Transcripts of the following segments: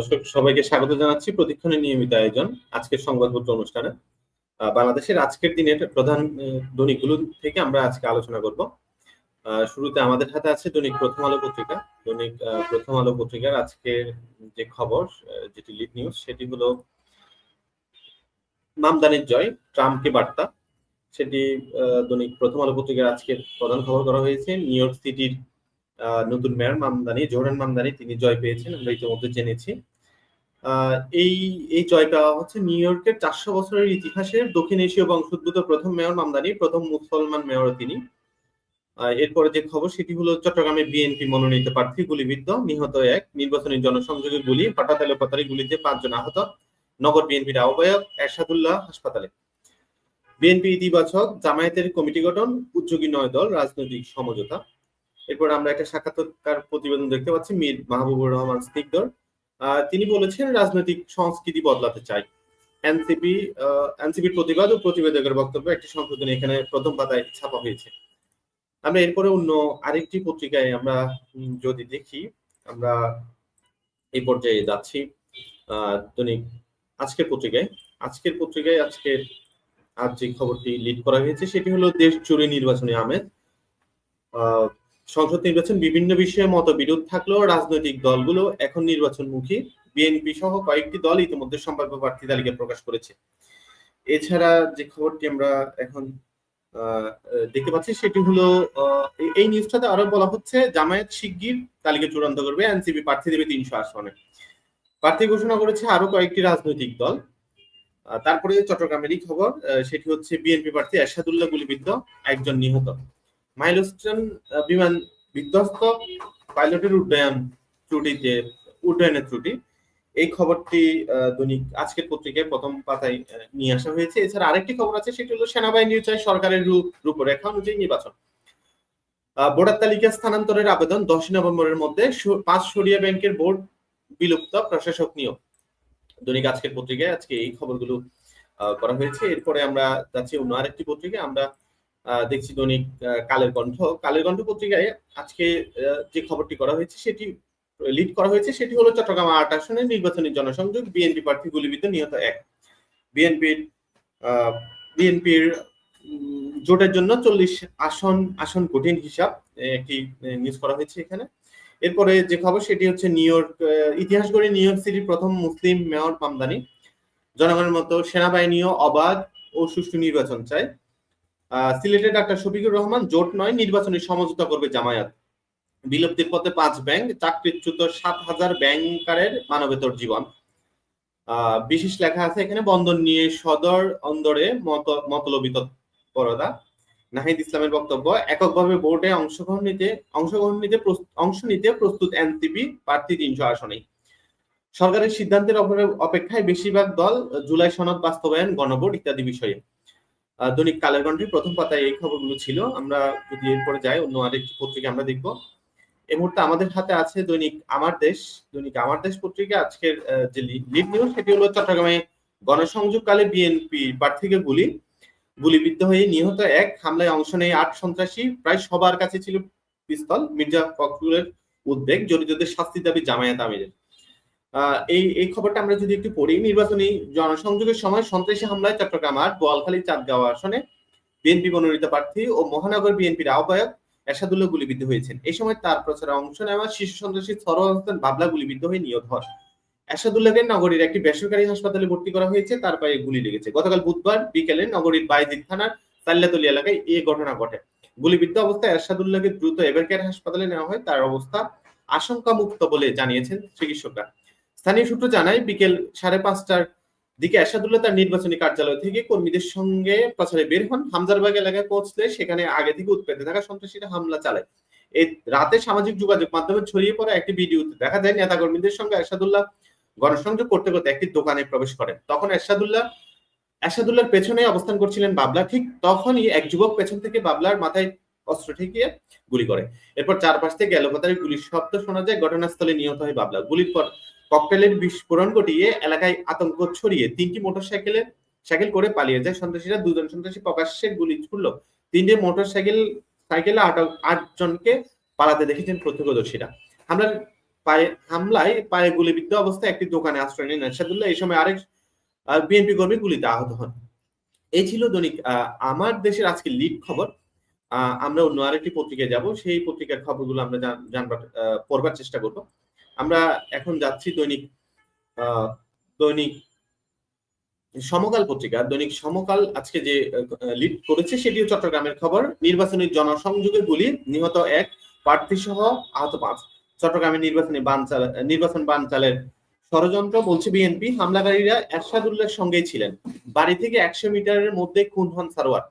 দর্শক, সবাইকে স্বাগত জানাচ্ছি। প্রতিক্ষণের নিয়মিত আয়োজন, আজকের সংবাদপত্র অনুষ্ঠানে। বাংলাদেশের আজকের দিনের প্রধান দৈনিকগুলো থেকে আমরা আজকে আলোচনা করব। শুরুতে আমাদের হাতে আছে দৈনিক প্রথম আলো পত্রিকা। দৈনিক প্রথম আলো পত্রিকার আজকের যে খবর যেটি লিড নিউজ সেটি হলো মামদানির জয়, ট্রাম্পকে বার্তা। সেটি দৈনিক প্রথম আলো পত্রিকার আজকে প্রধান খবর করা হয়েছে। নিউ ইয়র্ক সিটির নতুন মেয়র মামদানি, জোহরান মামদানি, তিনি জয় পেয়েছেন, আমরা ইতিমধ্যে জেনেছি। এই এই জয় পাওয়া হচ্ছে নিউ ইয়র্কের চারশো বছরের ইতিহাসের দক্ষিণ এশীয় বংশোদ্ভূত প্রথম মেয়র মামদানি, প্রথম মুসলমান মেয়র তিনি। এরপরে যে খবর, সেটি হলো চট্টগ্রামে বিএনপি মনোনীত প্রার্থী গুলিবিদ্ধ, নিহত এক নির্বাচনী জনসংযোগে গুলি, হঠাৎ এলোপাতারি গুলিতে পাঁচজন আহত, নগর বিএনপির আহ্বায়ক এরশাদুল্লাহ হাসপাতালে। বিএনপি ইতিবাচক জামায়াতের কমিটি গঠন, উদ্যোগী নয় দল, রাজনৈতিক সমঝোতা। এরপর আমরা একটা সাক্ষাৎকার প্রতিবেদন দেখতে পাচ্ছি, মীর মাহবুবুর রহমান স্নিগ্ধর। তিনি বলেছেন রাজনৈতিক সংস্কৃতি বদলাতে চাই। এনসিপি এনসিপির প্রতিবাদ ও প্রতিবেদকের বক্তব্য একটি সংশোধনী এখানে প্রথম পাতায় ছাপা হয়েছে। আমরা এরপরে অন্য আরেকটি পত্রিকায় আমরা যদি দেখি, আমরা এই পর্যায়ে যাচ্ছি দৈনিক আজকের পত্রিকায়। আজকের পত্রিকায় আজকের আজ যে খবরটি লিড করা হয়েছে, সেটি হলো দেশ জুড়ে নির্বাচনী আমেজ। সংসদ নির্বাচন বিভিন্ন বিষয়ে মতবিরোধ থাকলেও রাজনৈতিক দলগুলো এখন নির্বাচনমুখী। বিএনপি সহ কয়েকটি দল ইতিমধ্যে সম্ভাব্য প্রার্থী তালিকা প্রকাশ করেছে। এছাড়া যে খবরটি আমরা এখন দেখতে পাচ্ছি সেটি হলো এই- নিউজটাতে আরও বলা হচ্ছে, জামায়াত শিগগির তালিকা চূড়ান্ত করবে, এনসিপি প্রার্থী দেবে তিনশো আসনে। প্রার্থী ঘোষণা করেছে আরও কয়েকটি রাজনৈতিক দল। তারপরে চট্টগ্রামেরই খবর সেটি হচ্ছে বিএনপি প্রার্থী এরশাদুল্লাহ গুলিবিদ্ধ, একজন নিহত। মাইলস্টোন বিমান বিধ্বস্ত পাইলটের উড্ডয়ন ত্রুটিতে, উড্ডয়নের ত্রুটি। এই খবরটি দৈনিক আজকের পত্রিকায় প্রথম পাতায় নিয়ে আসা হয়েছে। এছাড়া আরেকটি খবর আছে, সেটি হলো সেনাবাহিনী চাই সরকারের রূপ, রূপরেখা অনুযায়ী নির্বাচন। ভোটার তালিকা স্থানান্তরের আবেদন দশ নভেম্বরের মধ্যে পাঁচ সরিয়া ব্যাংকের বোর্ড বিলুপ্ত প্রশাসক নিয়োগ। দৈনিক আজকের পত্রিকায় আজকে এই খবরগুলো করা হয়েছে। এরপরে আমরা যাচ্ছি অন্য আরেকটি পত্রিকায়। আমরা দেখছি দৈনিক কালের কণ্ঠ। কালের কণ্ঠ পত্রিকায় আজকে যে খবরটি করা হয়েছে, সেটি লিড করা হয়েছে, সেটি হলো চট্টগ্রাম আট আসনের নির্বাচনী জনসংযোগ, বিএনপি প্রার্থী গুলিবিদ্ধ নিহত এক। বিএনপির বিএনপির জোটের জন্য চল্লিশ আসন আসন কঠিন হিসাব একটি নিউজ করা হয়েছে এখানে। এরপরে যে খবর, সেটি হচ্ছে নিউ ইয়র্ক ইতিহাস গড়ে নিউ ইয়র্ক সিটির প্রথম মুসলিম মেয়র মামদানি জনগণের মতো সেনাবাহিনীও অবাধ ও সুষ্ঠু নির্বাচন চায়। আহ, সিলেটের ডাক্তার শফিকুর রহমান জোট নয় নির্বাচনী সমঝোতা করবে জামায়াত। বিলুপ্তির পথে পাঁচ ব্যাংক চাকরিচ্যুত সাত হাজার ব্যাংকারের মানবেতর জীবন। বিশেষ লেখা আছে এখানে বন্দর নিয়ে সদর অন্দরে মত মতলবি তৎপরতা নাহিদ ইসলামের বক্তব্য এককভাবে ভোটে অংশগ্রহণ নিতে অংশগ্রহণ নিতে অংশ নিতে প্রস্তুত এনসিপি প্রার্থী তিনশো আসনেই। সরকারের সিদ্ধান্তের অপেক্ষায় বেশিরভাগ দল জুলাই সনদ বাস্তবায়ন গণভোট ইত্যাদি বিষয়ে। দৈনিক কালের প্রথম পাতায় এই খবরগুলো ছিল। আমরা যদি এরপরে যাই, অন্য আরেকটি পত্রিকা আমরা দেখব। এই মুহূর্তে আমাদের হাতে আছে দৈনিক আমার দেশ। দৈনিক আমার দেশ পত্রিকা, আজকের যে লিড নিউজ, সেটি হলো চট্টগ্রামে গণসংযোগকালে বিএনপি প্রার্থীকে গুলি। গুলিবিদ্ধ হয়ে নিহত এক, হামলায় অংশ নেয় আট সন্ত্রাসী। প্রায় সবার কাছে ছিল পিস্তল। মির্জা ফখরুলের উদ্বেগ, জড়িতদের শাস্তি দাবি জামায়াত আমিরের। এই এই খবরটা আমরা যদি একটু পড়ি, নির্বাচনী জনসংযোগের সময় সন্ত্রাসী হামলায় চট্টগ্রাম আট বোয়ালখালী চাঁদগাঁও আসনে বিএনপি মনোনীত প্রার্থী ও মহানগর বিএনপির আহ্বায়ক এরশাদুল্লাহ গুলিবিদ্ধ হয়েছেন। এই সময় তার প্রচারে অংশ নেওয়া শিশু সন্ত্রাসী সরোয়ার বাবলা গুলিবিদ্ধ হয়ে নিহত হন। এরশাদুল্লাহকে নগরীর একটি বেসরকারি হাসপাতালে ভর্তি করা হয়েছে, তার পায়ে গুলি লেগেছে। গতকাল বুধবার বিকেলে নগরীর বাইজিদ থানার সাল্লাতলি এলাকায় এই ঘটনা ঘটে। গুলিবিদ্ধ অবস্থায় এরশাদুল্লাহকে দ্রুত এবারকের হাসপাতালে নেওয়া হয়। তার অবস্থা আশঙ্কা মুক্ত বলে জানিয়েছেন চিকিৎসকরা। স্থানীয় সূত্র জানায়, বিকেল সাড়ে পাঁচটার দিকে এরশাদুল্লাহ তার নির্বাচনী কার্যালয় থেকে কর্মীদের সঙ্গে প্রচারে বের হন। হামজারবাগ এলাকায় পৌঁছলে সেখানে আগে থেকে উৎপেতে থাকা সন্ত্রাসীরা হামলা চালায়। এই রাতে সামাজিক যোগাযোগ মাধ্যমে ছড়িয়ে পড়া একটি ভিডিওতে দেখা যায় নেতা কর্মীদের সঙ্গে এরশাদুল্লাহ গণসংযোগ করতে করতে একটি দোকানে প্রবেশ করেন। তখন এরশাদুল্লাহ, এরশাদুল্লাহর পেছনে অবস্থান করছিলেন বাবলা ঠিক তখনই এক যুবক পেছন থেকে বাবলার মাথায় অস্ত্র ঠেকিয়ে গুলি করে। এরপর চারপাশ থেকে এলোপাতারি গুলির শব্দ শোনা যায়। ঘটনাস্থলে নিহত হয় বাবলা। গুলির পর ককটেলের বিস্ফোরণ ঘটিয়ে এলাকায় আতঙ্ক ছড়িয়ে তিনটি মোটরসাইকেলে সাইকেল করে পালিয়ে যায় সন্ত্রাসীরা। দুজন সন্ত্রাসী প্রকাশ্যে গুলি ছুড়ল। তিনটে মোটরসাইকেল, সাইকেলে আট জনকে পালাতে দেখেছেন প্রত্যক্ষদর্শীরা। হামলার পায়ে, হামলায় পায়ে গুলিবিদ্ধ অবস্থায় একটি দোকানে আশ্রয় নেন এরশাদুল্লাহ এই সময় আরেক বিএনপি কর্মী গুলিতে আহত হন। এই ছিল দৈনিক আমার দেশের আজকে লিড খবর। আমরা অন্য আরেকটি পত্রিকায় যাব। সেই পত্রিকার খবরগুলো আমরা জানবার পড়বার চেষ্টা করব। আমরা এখন যাচ্ছি দৈনিক দৈনিক সমকাল পত্রিকা। দৈনিক সমকাল আজকে যে লিড করেছে সেটিও চট্টগ্রামের খবর। নির্বাচনী জনসংযোগে গুলি, নিহত এক, প্রার্থী সহ আহত পাঁচ। চট্টগ্রামের নির্বাচনী বানচাল, নির্বাচন বানচালের ষড়যন্ত্র বলছে বিএনপি। হামলাকারীরা এরশাদুল্লাহর সঙ্গেই ছিলেন। বাড়ি থেকে একশো মিটারের মধ্যে খুন হন সারোয়ার।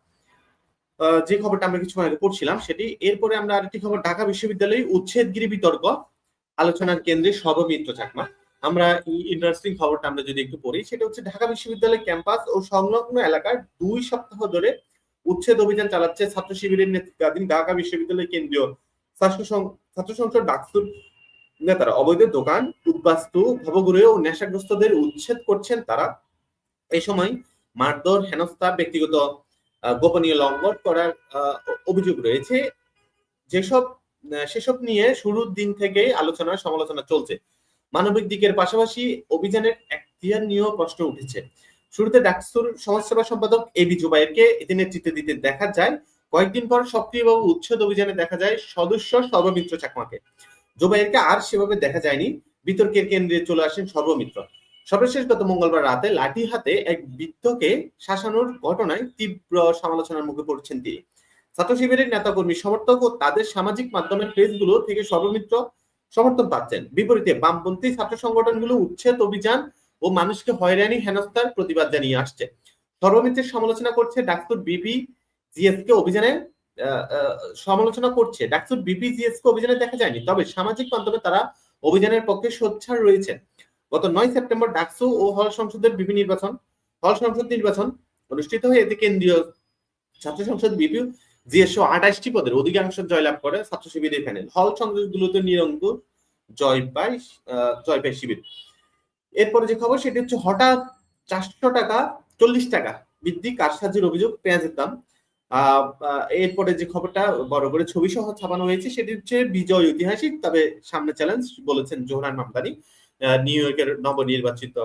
যে খবরটা আমরা কিছু আগে পড়ছিলাম সেটি। এরপরে আমরা আরেকটি খবর, ঢাকা বিশ্ববিদ্যালয়ে উচ্ছেদগিরি বিতর্ক। আলোচনার কেন্দ্রে সর্বমিত্র চাকমা। আমরা ইন্টারেস্টিং খবরটা আমরা যদি একটু পড়ি, সেটা হচ্ছে ঢাকা বিশ্ববিদ্যালয় ক্যাম্পাস ও সংলগ্ন এলাকার দুই সপ্তাহ ধরে উচ্ছেদ অভিযান চালাচ্ছে ছাত্র শিবিরের নেতৃত্বাধীন ঢাকা বিশ্ববিদ্যালয় কেন্দ্রীয় ছাত্র সংসদ ডাকসুর নেতারা। অবৈধ দোকান, উদ্বাস্তু ভবগৃহ ও নেশাগ্রস্তদের উচ্ছেদ করছেন তারা। এই সময় মারধর, হেনস্থা, ব্যক্তিগত গোপনীয় লঙ্ঘন করার অভিযোগ রয়েছে। যেসব সেসব নিয়ে শুরুর দিন থেকে আলোচনা সমালোচনা চলছে। মানবিক দিকের পাশাপাশি অভিযানের এখতিয়ার নিয়েও প্রশ্ন উঠেছে। শুরুতে ডাকসুর সমাজসেবা সম্পাদক এবি জুবাইরকে এতে নেতৃত্ব দিতে দেখা যায়। কয়েকদিন পর সক্রিয়ভাবে উচ্ছেদ অভিযানে দেখা যায় সদস্য সর্বমিত্র চাকমাকে। জুবাইরকে আর সেভাবে দেখা যায়নি। বিতর্কের কেন্দ্রে চলে আসেন সর্বমিত্র। সর্বশেষ গত মঙ্গলবার রাতে লাঠি হাতে এক বৃদ্ধকে শাসানোর ঘটনায় তীব্র সমালোচনার মুখে পড়ছেন তিনি। ছাত্র শিবিরের নেতাকর্মী, সমর্থক ও তাদের সামাজিক মাধ্যমের পেজগুলো থেকে সর্বমিত্র সমর্থন পাচ্ছেন। বিপরীতে বামপন্থী ছাত্র সংগঠনগুলো উচ্ছেদ অভিযান ও মানুষকে হয়রানি, হেনস্থার প্রতিবাদ জানিয়ে আসছে। সর্বমিত্রের সমালোচনা করছে ডাক্তার বিপি জিএসকে অভিযানে সমালোচনা করছে। ডাক্তার বিপি জিএসকে অভিযানে দেখা যায়নি, তবে সামাজিক মাধ্যমে তারা অভিযানের পক্ষে সোচ্ছার রয়েছে গত নয় সেপ্টেম্বর ডাকসু ও হল সংসদের বিপি নির্বাচন, হল সংসদ নির্বাচন অনুষ্ঠিত হয়ে এতে কেন্দ্রীয় ছাত্র সংসদ বিপি জিএসও আঠাশটি পদের অধিকাংশ জয়লাভ করে ছাত্র শিবিরের প্যানেল হল সংসদগুলোতে নিরঙ্কুশ জয় পায় জয় পায় শিবির। এরপরে যে খবর, সেটি হচ্ছে হঠাৎ চারশো টাকা, চল্লিশ টাকা বৃদ্ধি কারসাজির অভিযোগ পেঁয়াজের দাম। এরপরে যে খবরটা বড় করে ছবি সহ ছাপানো হয়েছে, সেটি হচ্ছে বিজয় ঐতিহাসিক, তবে সামনে চ্যালেঞ্জ বলেছেন জোহরান মামদানি নিউ ইয়র্কের নবনির্বাচিত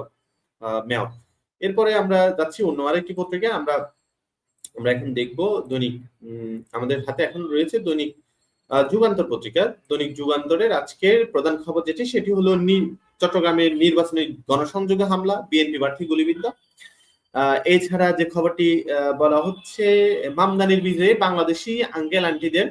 মেয়র এরপরে আমরা যাচ্ছি অন্য আরেকটি পত্রিকায়, আমরা আমরা এখন দেখব দৈনিক আমাদের হাতে এখন রয়েছে দৈনিক যুগান্তর পত্রিকা। দৈনিক যুগান্তরের আজকের প্রধান খবর যেটি, সেটি হলো চট্টগ্রামের নির্বাচনী গণসংযোগে হামলা, বিএনপি প্রার্থী গুলিবিদ্ধ। এছাড়া যে খবরটি বলা হচ্ছে, মামদানির বিজয়ে বাংলাদেশি আঙ্কেল আন্টিদের।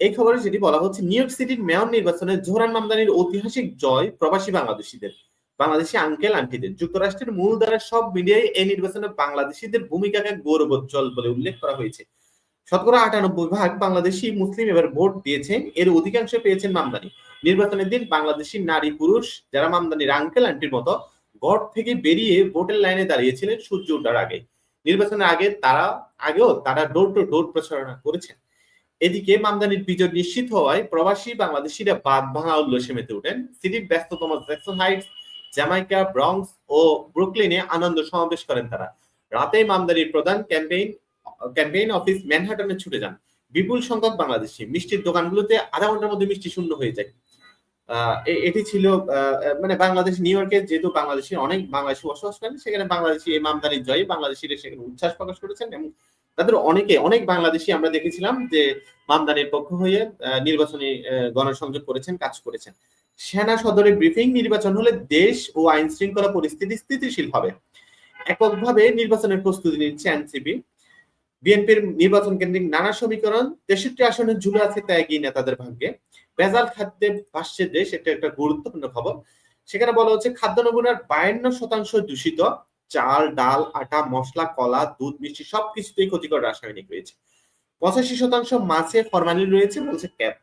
এই খবরে যেটি বলা হচ্ছে, নিউ ইয়র্ক সিটির মেয়র নির্বাচনে জোহরান মামদানির ঐতিহাসিক জয় প্রবাসী বাংলাদেশিদের। বাংলাদেশি আঙ্কেল আন্টিদের, যুক্তরাষ্ট্রের মূল সব মিলিয়ে এই নির্বাচনে বাংলাদেশিদের ভূমিকাকে গৌরবোজ্জ্বল বলে উল্লেখ করা হয়েছে। শতকরা আটানব্বই ভাগ বাংলাদেশি মুসলিম এবার ভোট দিয়েছেন, এর অধিকাংশ পেয়েছেন মামদানি। নির্বাচনের দিন বাংলাদেশি নারী পুরুষ যারা মামদানির আঙ্কেল আন্টির মতো ঘর থেকে বেরিয়ে ভোটের লাইনে দাঁড়িয়েছিলেন সূর্য ওঠার আগে। নির্বাচনের আগে তারা, আগেও তারা ডোর টু ডোর প্রচারণা করেছেন। এদিকে মামদানির বিজয় নিশ্চিত হওয়ায় প্রবাসী বাংলাদেশিরা বাদ ভাঙা উল্লাসে মেতে ওঠেন। সিটির ব্যস্ততম জ্যাকসন হাইটস জ্যামাইকা, ব্রংস ও ব্রুকলিনে আনন্দ সমাবেশ করেন তারা। রাতে মামদানির প্রধান ক্যাম্পেইন ক্যাম্পেইন অফিস ম্যানহাটনে ছুটে যান। বিপুল সংখ্যক বাংলাদেশি। মিষ্টির দোকানগুলোতে আধা ঘণ্টার মধ্যে মিষ্টি শূন্য হয়ে যায়। এটি ছিল মানে বাংলাদেশ, নিউ ইয়র্কে যেহেতু বাংলাদেশি, অনেক বাংলাদেশি বসবাস করেন, সেখানে বাংলাদেশি এই মামদানির জয় বাংলাদেশিরা সেখানে উচ্ছ্বাস প্রকাশ করেছেন এবং তাদের অনেকে, অনেক বাংলাদেশি আমরা দেখেছিলাম যে মামদানির পক্ষ হয়ে নির্বাচনী গণসংযোগ করেছেন, কাজ করেছেন। সেনা সদরে ব্রিফিং নির্বাচন হলে দেশ ও আইন শৃঙ্খলা পরিস্থিতি স্থিতিশীল হবে। এককভাবে নির্বাচনের প্রস্তুতি নিচ্ছে এনসিপি। বিএনপির নির্বাচন কেন্দ্রিক নানা সমীকরণ, তেষট্টি আসনের ঝুলে আছে ত্যাগী নেতাদের ভাগ্যে। ভেজাল খাদ্যে ভাসছে দেশ, এটা একটা গুরুত্বপূর্ণ খবর। সেখানে বলা হচ্ছে, খাদ্য নমুনার বায়ান্ন শতাংশ দূষিত। চাল, ডাল, আটা, মশলা, কলা, দুধ, মিষ্টি সবকিছুতেই ক্ষতিকর রাসায়নিক রয়েছে। পঁচাশি শতাংশ মাছে ফরমালিন রয়েছে, বলছে ক্যাপ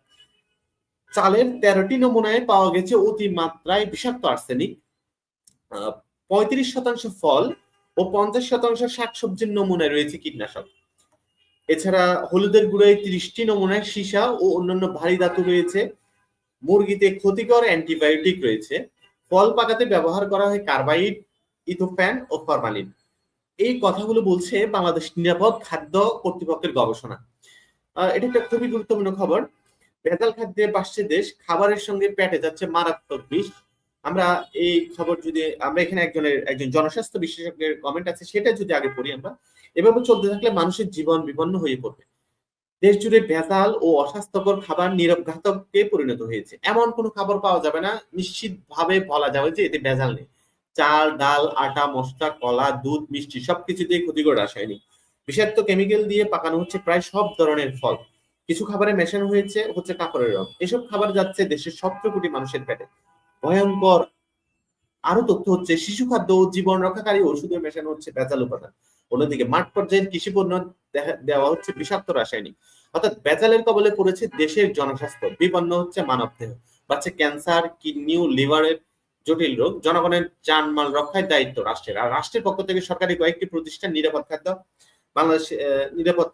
চালের তেরোটি নমুনায় পাওয়া গেছে অতিমাত্রায় বিষাক্ত আর্সেনিক পঁয়ত্রিশ শতাংশ ফল ও পঞ্চাশ শতাংশ শাকসবজির নমুনায় রয়েছে কীটনাশক। এছাড়া হলুদের গুঁড়ায় ত্রিশটি নমুনায় সীসা ও অন্যান্য ভারী ধাতু রয়েছে। মুরগিতে ক্ষতিকর অ্যান্টিবায়োটিক রয়েছে। ফল পাকাতে ব্যবহার করা হয় কার্বাইড, ইথোফ্যান ও ফরমালিন। এই কথাগুলো বলছে বাংলাদেশ নিরাপদ খাদ্য কর্তৃপক্ষের গবেষণা। এটা একটা খুবই গুরুত্বপূর্ণ খবর। ভেজাল খাদ্যে বাড়ছে দেশ, খাবারের সঙ্গে পেটে যাচ্ছে মারাত্মক বিষ। আমরা এই খবর যদি, আমরা এখানে একজনের, একজন জনস্বাস্থ্য বিশেষজ্ঞের কমেন্ট আছে, সেটা যদি আগে পড়ি আমরা। এভাবে চলতে থাকলে মানুষের জীবন বিপন্ন হয়ে পড়বে। দেশ জুড়ে ভেজাল ও অস্বাস্থ্যকর খাবার নীরব ঘাতককে পরিণত হয়েছে। এমন কোনো খাবার পাওয়া যাবে না নিশ্চিত ভাবে বলা যাবে যে এতে ভেজাল নেই। চাল, ডাল, আটা, মশলা, কলা, দুধ, মিষ্টি সবকিছুতেই ক্ষতিকর রাসায়নিক। বিষাক্ত কেমিক্যাল দিয়ে পাকানো হচ্ছে প্রায় সব ধরনের ফল। কিছু খাবারে মেশানো হয়েছে হচ্ছে কাপড়ের রং। এসব খাবার যাচ্ছে দেশের সতেরো কোটি মানুষের পেটে। ভয়ঙ্কর আরও তথ্য হচ্ছে, শিশু খাদ্য ও জীবন রক্ষাকারী ওষুধে মেশানো হচ্ছে ভেজাল উপাদান। অন্যদিকে মাঠ পর্যায়ের কৃষি পণ্য দেওয়া হচ্ছে বিষাক্ত রাসায়নিক। অর্থাৎ ভেজালের কবলে পড়েছে দেশের জনস্বাস্থ্য। বিপন্ন হচ্ছে মানব দেহ বাচ্চা ক্যান্সার, কিডনি লিভারের জটিল রোগ। জনগণের জানমাল রক্ষায় দায়িত্ব রাষ্ট্রের। আর রাষ্ট্রের পক্ষ থেকে সরকারি কয়েকটি প্রতিষ্ঠান নিরাপদ খাদ্য, বাংলাদেশ নিরাপদ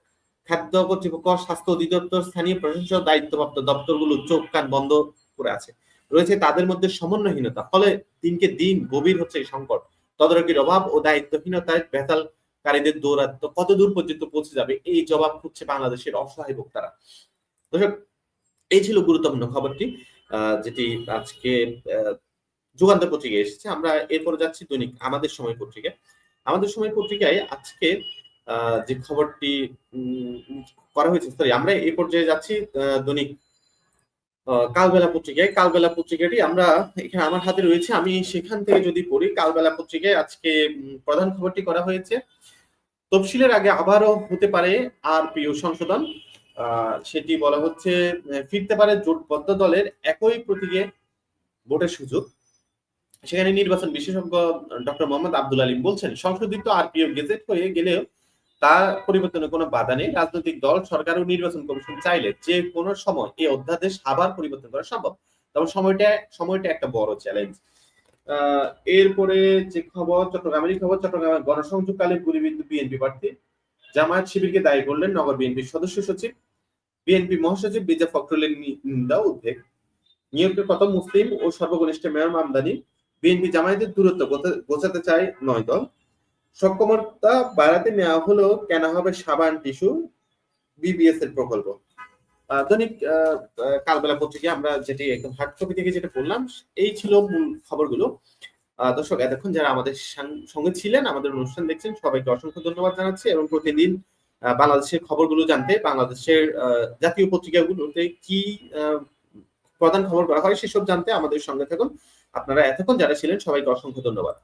খাদ্য কর্তৃপক্ষ, স্বাস্থ্য অধিদপ্তর, স্থানীয় প্রশাসন, দায়িত্বপ্রাপ্ত দপ্তরগুলো চোখ কান বন্ধ করে আছে। রয়েছে তাদের মধ্যে সমন্বয়হীনতা, ফলে দিনকে দিন গভীর হচ্ছে এই সংকট। তদারকির অভাব ও দায়িত্বহীনতায় বেতালকারীদের দৌরাত্ম পর্যন্ত পৌঁছে যাবে, এই জবাব খুঁজছে বাংলাদেশের অসহায় ভোক্তারা। দর্শক, এই ছিল গুরুত্বপূর্ণ খবরটি যেটি আজকে যুগান্তর পত্রিকায় এসেছে। আমরা এরপরে যাচ্ছি দৈনিক আমাদের সময় পত্রিকায়। আমাদের সময় পত্রিকায় আজকে যে খবরটি করা হয়েছে সরি আমরা এই পর্যায়ে যাচ্ছি দৈনিক কালবেলা পত্রিকায়। কালবেলা পত্রিকাটি আমরা এখানে আমার হাতে রয়েছে। আমি সেখান থেকে যদি পড়ি, কালবেলা পত্রিকায় আজকে প্রধান খবরটি করা হয়েছে। তফসিলের আগে আবারও হতে পারে আর প্রিয় সংশোধন। সেটি বলা হচ্ছে ফিরতে পারে জোটবদ্ধ দলের একই প্রতীকে ভোটের সুযোগ। সেখানে নির্বাচন বিশেষজ্ঞ ডক্টর মোহাম্মদ আব্দুল আলিম বলছেন, সংশোধিত আরপিও গেজেট হয়ে গেলেও তা পরিবর্তনের কোনো বাধা নেই। রাজনৈতিক দল, সরকার ও নির্বাচন কমিশন চাইলে যে কোনো সময় এই অধ্যাদেশ আবার পরিবর্তন করা সম্ভব। তবে সময়টা সময়টা একটা বড় চ্যালেঞ্জ এরপরে যে খবর, চট্টগ্রামেরই খবর, চট্টগ্রামের গণসংযোগকালে গুলিবিদ্ধ বিএনপি প্রার্থী। জামায়াত শিবিরকে দায়ী করলেন নগর বিএনপির সদস্য সচিব। বিএনপি মহাসচিব বিজয় ফখরুলের নিন্দা উদ্বেগ। নিয়োগের কত মুসলিম ও সর্বকনিষ্ঠ মেয়র মামদানি? বিএনপি জামায়াতের দূরত্ব গোছা- গোছাতে চায় নয় দল। সক্ষমতা বাড়াতে নেওয়া হলো কেন হবে সাবান টিস্যু বিবিএস এর প্রকল্প? দৈনিক কালবেলা পত্রিকা আমরা যেটি একদম হার্ড কপি থেকে যেটা বললাম এই ছিল মূল খবরগুলো। দর্শক, এতক্ষণ যারা আমাদের সঙ্গে ছিলেন, আমাদের অনুষ্ঠান দেখছেন, সবাইকে অসংখ্য ধন্যবাদ জানাচ্ছি এবং প্রতিদিন বাংলাদেশের খবরগুলো জানতে, বাংলাদেশের জাতীয় পত্রিকাগুলোতে কি প্রধান খবর করা হয় সেসব জানতে আমাদের সঙ্গে থাকুন। আপনারা এতক্ষণ যারা ছিলেন, সবাইকে অসংখ্য ধন্যবাদ।